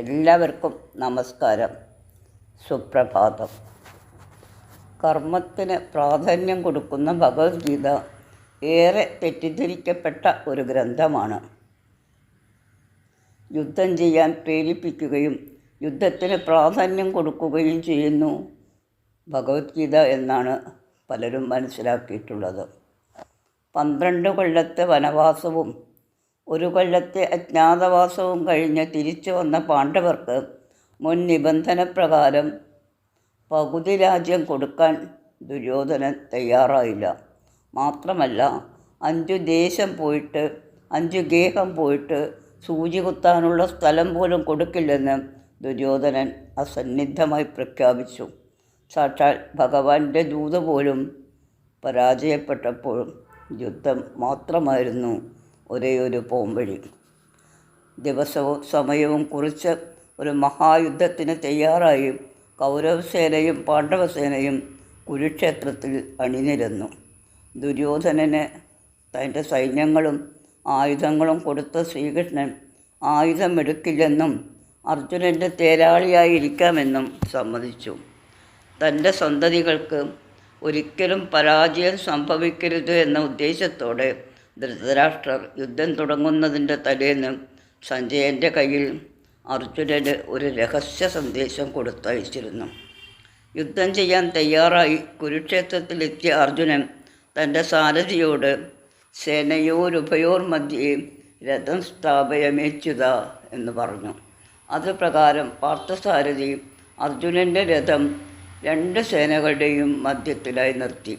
എല്ലാവർക്കും നമസ്കാരം. സുപ്രഭാതം. കർമ്മത്തിന് പ്രാധാന്യം കൊടുക്കുന്ന ഭഗവത്ഗീത ഏറെ തെറ്റിദ്ധരിക്കപ്പെട്ട ഒരു ഗ്രന്ഥമാണ്. യുദ്ധം ചെയ്യാൻ പ്രേരിപ്പിക്കുകയും യുദ്ധത്തിന് പ്രാധാന്യം കൊടുക്കുകയും ചെയ്യുന്നു ഭഗവത്ഗീത എന്നാണ് പലരും മനസ്സിലാക്കിയിട്ടുള്ളത്. പന്ത്രണ്ട് കൊല്ലത്തെ വനവാസവും ഒരു കൊല്ലത്തെ അജ്ഞാതവാസവും കഴിഞ്ഞ് തിരിച്ചു വന്ന പാണ്ഡവർക്ക് മുൻ നിബന്ധന പ്രകാരം പകുതി രാജ്യം കൊടുക്കാൻ ദുര്യോധനൻ തയ്യാറായില്ല. മാത്രമല്ല അഞ്ചു ദേശം പോയിട്ട് അഞ്ചു ഗേഹം പോയിട്ട് സൂചി കുത്താനുള്ള സ്ഥലം പോലും കൊടുക്കില്ലെന്ന് ദുര്യോധനൻ അസന്നിഗ്ധമായി പ്രഖ്യാപിച്ചു. സാക്ഷാൽ ഭഗവാന്റെ ദൂത പോലും പരാജയപ്പെട്ടപ്പോഴും യുദ്ധം മാത്രമായിരുന്നു. ഒരേ ഒരു പോംവഴി. ദിവസവും സമയവും കുറിച്ച് ഒരു മഹായുദ്ധത്തിന് തയ്യാറായി കൗരവസേനയും പാണ്ഡവസേനയും കുരുക്ഷേത്രത്തിൽ അണിനിരന്നു. ദുര്യോധനന് തന്റെ സൈന്യങ്ങളും ആയുധങ്ങളും കൊടുത്ത ശ്രീകൃഷ്ണൻ ആയുധമെടുക്കില്ലെന്നും അർജുനന്റെ തേരാളിയായിരിക്കാമെന്നും സമ്മതിച്ചു. തന്റെ സന്തതികൾക്ക് ഒരിക്കലും പരാജയം സംഭവിക്കരുത് എന്ന ഉദ്ദേശത്തോടെ ധൃതരാഷ്ട്രർ യുദ്ധം തുടങ്ങുന്നതിന്റെ തലേന്ന് സഞ്ജയന്റെ കയ്യിൽ അർജുനന് ഒരു രഹസ്യ സന്ദേശം കൊടുത്തയച്ചിരുന്നു. യുദ്ധം ചെയ്യാൻ തയ്യാറായി കുരുക്ഷേത്രത്തിലെത്തിയ അർജുനൻ തന്റെ സാരഥിയോട് സേനയോരുഭയോർ മധ്യേ രഥം സ്ഥാപയമേച്ചുത എന്ന് പറഞ്ഞു. അത് പ്രകാരം പാർത്ഥസാരഥി അർജുനന്റെ രഥം രണ്ട് സേനകളുടെയും മധ്യത്തിലായി നിർത്തി.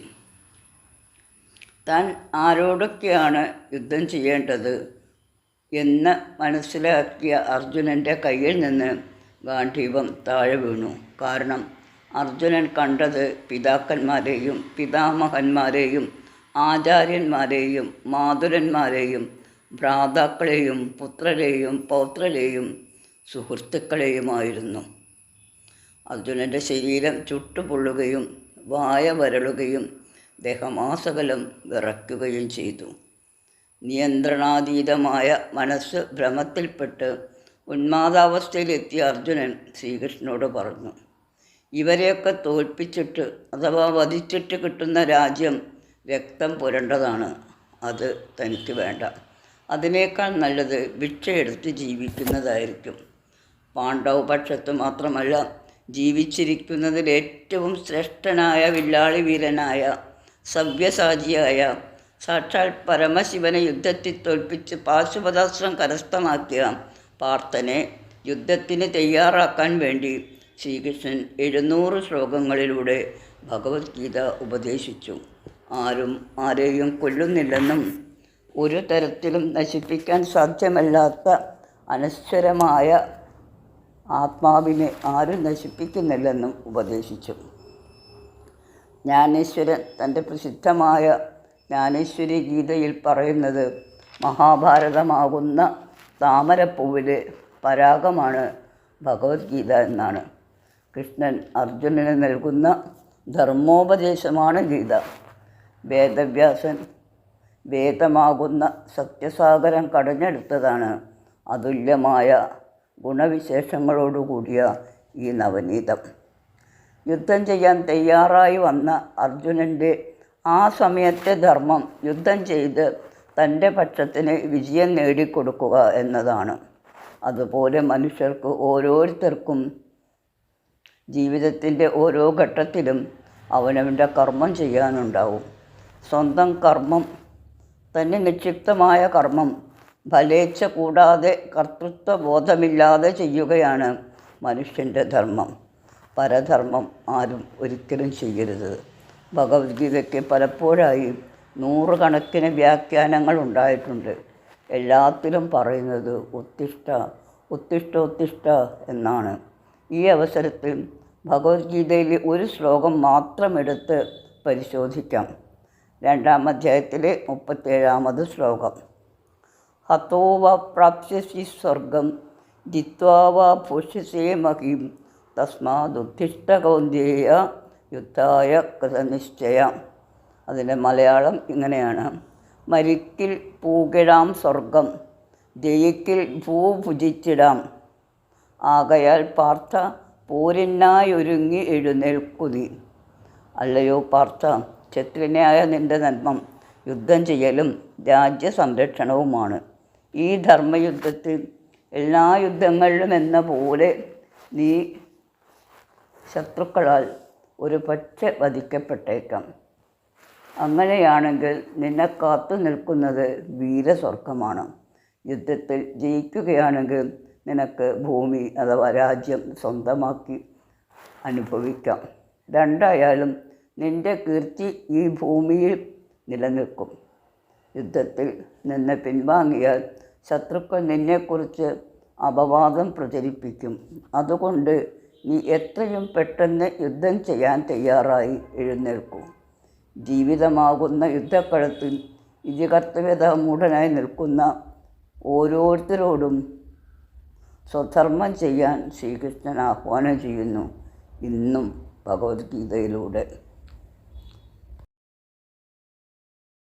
താൻ ആരോടൊക്കെയാണ് യുദ്ധം ചെയ്യേണ്ടത്? എന്ന് മനസ്സിലാക്കിയ അർജുനന്റെ കയ്യിൽ നിന്ന് ഗാന്ധീപം താഴെ വീണു. കാരണം അർജുനൻ കണ്ടത് പിതാക്കന്മാരെയും പിതാമഹന്മാരെയും ആചാര്യന്മാരെയും മാതുരന്മാരെയും ഭ്രാതാക്കളെയും പുത്രരെയും പൗത്രരെയും സുഹൃത്തുക്കളെയുമായിരുന്നു. അർജുനന്റെ ശരീരം ചുട്ടുപൊള്ളുകയും വായ വരളുകയും ദേഹമാസകലം വിറക്കുകയും ചെയ്തു. നിയന്ത്രണാതീതമായ മനസ്സ് ഭ്രമത്തിൽപ്പെട്ട് ഉന്മാദാവസ്ഥയിലെത്തിയ അർജുനൻ ശ്രീകൃഷ്ണനോട് പറഞ്ഞു ഇവരെയൊക്കെ തോൽപ്പിച്ചിട്ട് അഥവാ വധിച്ചിട്ട് കിട്ടുന്ന രാജ്യം രക്തം പുരണ്ടതാണ്. അത് തനിക്ക് വേണ്ട. അതിനേക്കാൾ നല്ലത് ഭിക്ഷയെടുത്ത് ജീവിക്കുന്നതായിരിക്കും. പാണ്ഡവ പക്ഷത്ത് മാത്രമല്ല ജീവിച്ചിരിക്കുന്നതിൽ ഏറ്റവും ശ്രേഷ്ഠനായ വില്ലാളി വീരനായ സവ്യസാചിയായ സാക്ഷാൽ പരമശിവനെ യുദ്ധത്തിൽ തോൽപ്പിച്ച് പാശുപതാശ്രം കരസ്ഥമാക്കിയ പാർത്ഥനെ യുദ്ധത്തിന് തയ്യാറാക്കാൻ വേണ്ടി ശ്രീകൃഷ്ണൻ എഴുന്നൂറ് ശ്ലോകങ്ങളിലൂടെ ഭഗവത്ഗീത ഉപദേശിച്ചു. ആരും ആരെയും കൊല്ലുന്നില്ലെന്നും ഒരു തരത്തിലും നശിപ്പിക്കാൻ സാധ്യമല്ലാത്ത അനശ്വരമായ ആത്മാവിനെ ആരും നശിപ്പിക്കുന്നില്ലെന്നും ഉപദേശിച്ചു. ജ്ഞാനേശ്വരൻ തന്റെ പ്രസിദ്ധമായ ജ്ഞാനേശ്വരി ഗീതയിൽ പറയുന്നത് മഹാഭാരതമാകുന്ന താമരപ്പൂവിലെ പരാഗമാണ് ഭഗവത്ഗീത എന്നാണ്. കൃഷ്ണൻ അർജുനന് നൽകുന്ന ധർമ്മോപദേശമാണ് ഗീത. വേദവ്യാസൻ വേദമാകുന്ന സത്യസാഗരം കടഞ്ഞെടുത്തതാണ് അതുല്യമായ ഗുണവിശേഷങ്ങളോടുകൂടിയ ഈ നവനീതം. യുദ്ധം ചെയ്യാൻ തയ്യാറായി വന്ന അർജുനന്റെ ആ സമയത്തെ ധർമ്മം യുദ്ധം ചെയ്ത് തന്റെ പക്ഷത്തിന് വിജയം നേടിക്കൊടുക്കുക എന്നതാണ്. അതുപോലെ മനുഷ്യർക്ക് ഓരോരുത്തർക്കും ജീവിതത്തിന്റെ ഓരോ ഘട്ടത്തിലും അവനവന്റെ കർമ്മം ചെയ്യാനുണ്ടാവും. സ്വന്തം കർമ്മം തന്നെ നിക്ഷിപ്തമായ കർമ്മം ഫലേച്ഛ കൂടാതെ കർത്തൃത്വ ബോധമില്ലാതെ ചെയ്യുകയാണ് മനുഷ്യന്റെ ധർമ്മം. പരധർമ്മം ആരും ഒരിക്കലും ചെയ്യരുത്. ഭഗവത്ഗീതയ്ക്ക് പലപ്പോഴായി നൂറുകണക്കിന് വ്യാഖ്യാനങ്ങൾ ഉണ്ടായിട്ടുണ്ട്. എല്ലാത്തിലും പറയുന്നത് ഉത്തിഷ്ഠ ഉത്തിഷ്ഠ ഉത്തിഷ്ഠ എന്നാണ്. ഈ അവസരത്തിൽ ഭഗവത്ഗീതയിലെ ഒരു ശ്ലോകം മാത്രം എടുത്ത് പരിശോധിക്കാം. രണ്ടാം അധ്യായത്തിലെ മുപ്പത്തേഴാമത് ശ്ലോകം. ഹതോവ പ്രാപ്സ്യസി സ്വർഗം ജിത്വാ ഭൂഷ്യസേ മഹിം തസ്മാദുദ്ധിഷ്ട കൗന്ദേയ യുദ്ധായ കൃതനിശ്ചയ അതിന്റെ മലയാളം ഇങ്ങനെയാണ്. മരിക്കിൽ പൂകിടാം സ്വർഗം ജയിക്കിൽ ഭൂഭുജിച്ചിടാം ആകയാൽ പാർത്ഥ പൂരിനായൊരുങ്ങി എഴുന്നേൽക്കുതി. അല്ലയോ പാർത്ഥ ക്ഷത്രിയനായ നിന്റെ നന്മം യുദ്ധം ചെയ്യലും രാജ്യ സംരക്ഷണവുമാണ് ഈ ധർമ്മയുദ്ധത്തിൽ എല്ലാ യുദ്ധങ്ങളിലും എന്ന പോലെ നീ ശത്രുക്കളാൽ ഒരു പക്ഷെ വധിക്കപ്പെട്ടേക്കാം. അങ്ങനെയാണെങ്കിൽ നിന്നെ കാത്തു നിൽക്കുന്നത് വീരസ്വർഗമാണ്. യുദ്ധത്തിൽ ജയിക്കുകയാണെങ്കിൽ നിനക്ക് ഭൂമി അഥവാ രാജ്യം സ്വന്തമാക്കി അനുഭവിക്കാം. രണ്ടായാലും നിന്റെ കീർത്തി ഈ ഭൂമിയിൽ നിലനിൽക്കും. യുദ്ധത്തിൽ നിന്നെ പിൻവാങ്ങിയാൽ ശത്രുക്കൾ നിന്നെക്കുറിച്ച് അപവാദം പ്രചരിപ്പിക്കും. അതുകൊണ്ട് നീ എത്രയും പെട്ടെന്ന് യുദ്ധം ചെയ്യാൻ തയ്യാറായി എഴുന്നേൽക്കൂ. ജീവിതമാകുന്ന യുദ്ധക്കളത്തിൽ ഇതികർത്തവ്യത മൂഢനായി നിൽക്കുന്ന ഓരോരുത്തരോടും സ്വധർമ്മം ചെയ്യാൻ ശ്രീകൃഷ്ണൻ ആഹ്വാനം ചെയ്യുന്നു. ഇന്നും ഭഗവത്ഗീതയിലൂടെ.